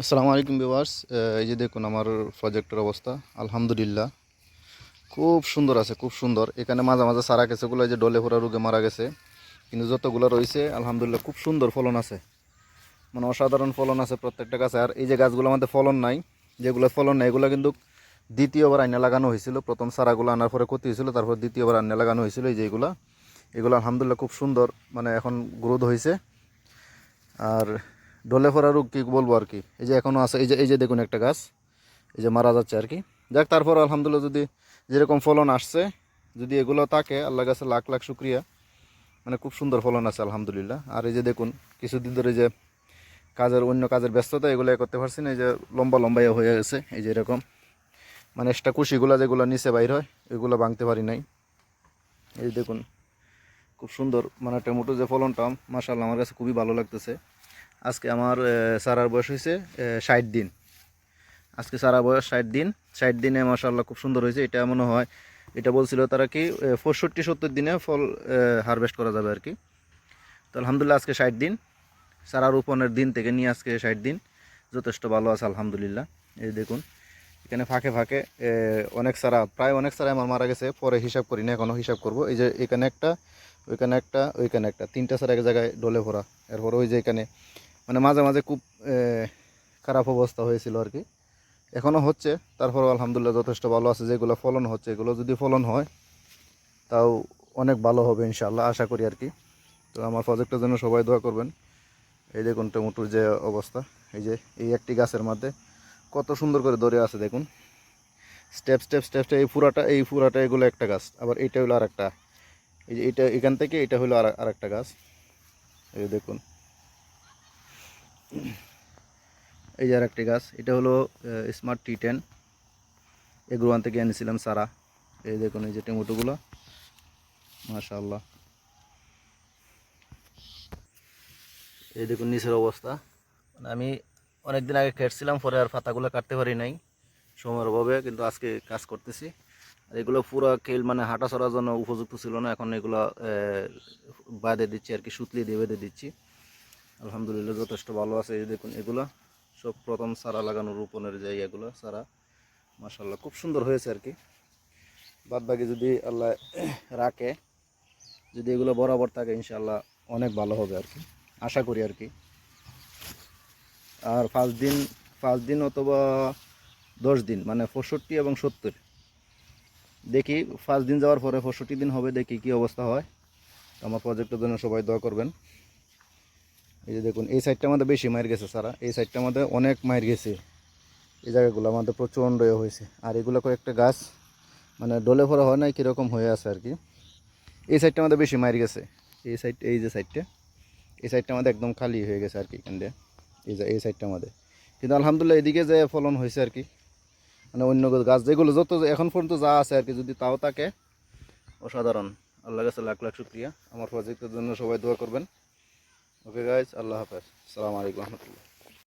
আসসালামু আলাইকুম বিভার্স এই যে দেখুন আমার প্রজেক্টের অবস্থা, আলহামদুলিল্লাহ। খুব সুন্দর আছে, খুব সুন্দর। এখানে মাঝে মাঝে সারা গেছেগুলো এই যে ডলে ফোরা রোগে মারা গেছে। কিন্তু যতগুলো রয়েছে, আলহামদুলিল্লাহ খুব সুন্দর ফলন আছে। মানে অসাধারণ ফলন আছে প্রত্যেকটা গাছে। আর এই যে গাছগুলো আমাদের ফলন নাই, যেগুলো ফলন নাই, এগুলো কিন্তু দ্বিতীয়বার আইনে লাগানো হয়েছিল। প্রথম সারাগুলো আনার পরে ক্ষতি হয়েছিল, তারপর দ্বিতীয়বার আইনে লাগানো হয়েছিল। এই যে এগুলো এগুলো আলহামদুলিল্লাহ খুব সুন্দর মানে এখন গ্রোথ হয়েছে। আর ডলে ফোরা রোগ কী বলব আর কি? এই যে এখনও আছে, এই যে এই যে দেখুন একটা গাছ, এই যে মারা যাচ্ছে আর কি। যাক, তারপর আলহামদুলিল্লাহ যদি যেরকম ফলন আসছে, যদি এগুলো থাকে আল্লাহ গাছে লাখ লাখ শুক্রিয়া। মানে খুব সুন্দর ফলন আছে, আলহামদুলিল্লাহ। আর এই যে দেখুন, কিছুদিন ধরে যে কাজের, অন্য কাজের ব্যস্ততা, এগুলো করতে পারছি না, এই যে লম্বা লম্বাই হয়ে গেছে, এই যে এরকম। মানে এক্সট্রা কুশিগুলো যেগুলো নিচে বাইর হয়, এগুলো ভাঙতে পারি নাই। এই দেখুন, খুব সুন্দর মানে টমেটো যে ফলনটা মাসাল্লাহ আমার কাছে খুবই ভালো লাগতেছে। আজকে আমার সারার বয়স হয়েছে ষাট দিন। আজকে সারা বয়স ষাট দিন। ষাট দিনে মাসাল্লাহ খুব সুন্দর হয়েছে, এটা মনে হয়, এটা বলছিল তারা কি পঁয়ষট্টি সত্তর দিনে ফল হারভেস্ট করা যাবে আর কি। তো আলহামদুলিল্লাহ আজকে ষাট দিন। সারা রোপণের দিন থেকে নিয়ে আজকে ষাট দিন। যথেষ্ট ভালো আছে, আলহামদুলিল্লাহ। এই দেখুন, এখানে ফাঁকে ফাঁকে অনেক সারা, প্রায় অনেক সারা আমার মারা গেছে, পরে হিসাব করি না, এখনও হিসাব করব। এই যে এখানে একটা, ওইখানে একটা ওইখানে একটা, তিনটা সারা এক জায়গায় ডলে ভরা। এরপর ওই যে এখানে মানে মাঝে মাঝে খুব খারাপ অবস্থা হয়েছিল আর কি। এখনও হচ্ছে, তারপরেও আলহামদুলিল্লাহ যথেষ্ট ভালো আছে, যেগুলো ফলন হচ্ছে, এগুলো যদি ফলন হয়, তাও অনেক ভালো হবে ইনশাআল্লাহ, আশা করি আর কি। তো আমার প্রজেক্টের জন্য সবাই দোয়া করবেন। এই দেখুন টমেটোর যে অবস্থা, এই যে, এই একটি গাছের মধ্যে কত সুন্দর করে ধরে আছে, দেখুন। স্টেপ স্টেপ স্টেপ, এই পুরাটা এই পুরাটা এগুলো একটা গাছ। আবার এইটা হলো আর একটা এই যে, এটা এখান থেকে, এটা হলো আর একটা গাছ। এই দেখুন। এই যে আর একটি গাছ, এটা হলো স্মার্ট টি টেন এগুলো থেকে এনেছিলাম সারা। এই দেখুন, এই যে টমেটোগুলো। মাশাআল্লাহ। এই দেখুন, নিচের অবস্থা। মানে আমি অনেক দিন আগে কেটছিলাম পরে আর পাতাগুলো কাটতে পারি নাই। সময়ের অভাবে, কিন্তু আজকে কাজ করতেছি। আর এগুলো পুরো কেল মানে হাঁটা চড়ার জন্য উপযুক্ত ছিল না। এখন এগুলো বাঁধে দিচ্ছি আর কি, সুতলি দিয়ে বেঁধে দিচ্ছি। আলহামদুলিল্লাহ, যথেষ্ট ভালো আছে। এই দেখুন, এগুলো সব প্রথম সারা লাগানো রোপণের জায়গাগুলো, সারা। মাসাল্লাহ খুব সুন্দর হয়েছে আর কি। বাদ বাকি যদি আল্লাহ রাখে, যদি এগুলো বরাবর থাকে ইনশাল্লাহ অনেক ভালো হবে আর কি। আশা করি আর কি। আর পাঁচ দিন পাঁচ দিন অথবা দশ দিন মানে পঁয়ষট্টি এবং সত্তর। দেখি, পাঁচ দিন যাওয়ার পরে পঁয়ষট্টি দিন হবে, দেখি কি অবস্থা হয়। আমার প্রজেক্টের জন্য সবাই দোয়া করবেন। এই যে দেখুন, এই সাইডটা আমাদের বেশি মায়ের গেছে, সারা। এই সাইডটা আমাদের অনেক মায়ের গেছে। এই জায়গাগুলো আমাদের প্রচণ্ড হয়েছে। আর এগুলো কয়েকটা গাছ মানে ডলে ভরা হয় নাই, কীরকম হয়ে আছে আর কি। এই সাইডটা আমাদের বেশি মায়ের গেছে। এই সাইড এই যে সাইডটা এই সাইডটা আমাদের একদম খালি হয়ে গেছে আর কি এখান দিয়ে। এই যে, এই সাইডটা আমাদের। কিন্তু আলহামদুলিল্লাহ এদিকে যে ফলন হয়েছে আর কি মানে অন্য গাছ, যেগুলো যত এখন পর্যন্ত যা আছে আর কি, যদি তাও থাকে অসাধারণ। আল্লাহ কাছে লাখ লাখ শুক্রিয়া। আমার প্রজেক্টের জন্য সবাই দোয়া করবেন। ওকে গাইজ আল্লাহ হাফেজ। সালাম আলাইকুম রহমতুল্লাহ।